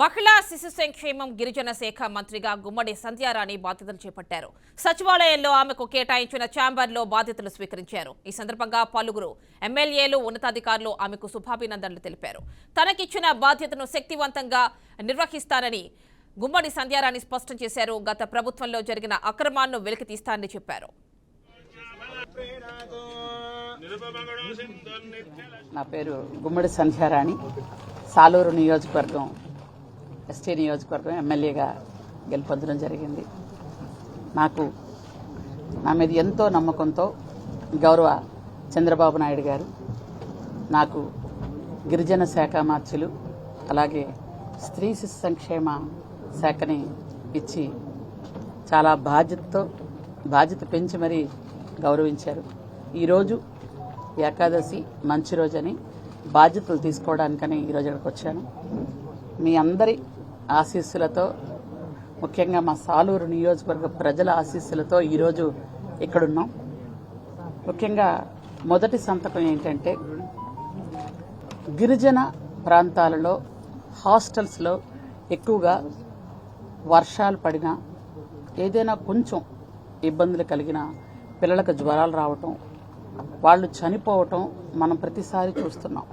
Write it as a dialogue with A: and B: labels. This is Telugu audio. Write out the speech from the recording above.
A: మహిళా శిశు సంక్షేమం గిరిజన శాఖ మంత్రిగా గుమ్మడి సంధ్యారాణి బాధ్యతలు చేపట్టారు. సచివాలయంలో ఆమెకు కేటాయించిన ఛాంబర్లో బాధ్యతలు స్వీకరించారు. ఈ సందర్భంగా పలువురు ఎమ్మెల్యేలు ఉన్నతాధికారులు ఆమెకు శుభాభినందనలు తెలిపారు. తనకిచ్చిన బాధ్యతను శక్తివంతంగా నిర్వహిస్తానని గుమ్మడి సంధ్యారాణి స్పష్టం చేశారు. గత ప్రభుత్వంలో జరిగిన అక్రమాలను వెలికితీస్తానని చెప్పారు.
B: నా పేరు గుమ్మడి సంధ్యారాణి సాలూరు నియోజకవర్గం ఎస్టీ నియోజకవర్గం ఎమ్మెల్యేగా గెలుపొందడం జరిగింది. నాకు నా మీద ఎంతో నమ్మకంతో గౌరవ చంద్రబాబు నాయుడు గారు నాకు గిరిజన శాఖ మార్చులు అలాగే స్త్రీ శిశు సంక్షేమ శాఖని ఇచ్చి చాలా బాధ్యతతో బాధ్యత పెంచి మరీ గౌరవించారు. ఈరోజు ఏకాదశి మంచి రోజని బాధ్యతలు తీసుకోవడానికని ఈరోజు ఇక్కడికి వచ్చాను. మీ అందరి ఆశీస్సులతో ముఖ్యంగా మా సాలూరు నియోజకవర్గ ప్రజల ఆశీస్సులతో ఈరోజు ఇక్కడున్నాం. ముఖ్యంగా మొదటి సంతకం ఏంటంటే గిరిజన ప్రాంతాలలో హాస్టల్స్లో ఎక్కువగా వర్షాలు పడినా ఏదైనా కొంచెం ఇబ్బందులు కలిగిన పిల్లలకు జ్వరాలు రావటం వాళ్ళు చనిపోవటం మనం ప్రతిసారి చూస్తున్నాం.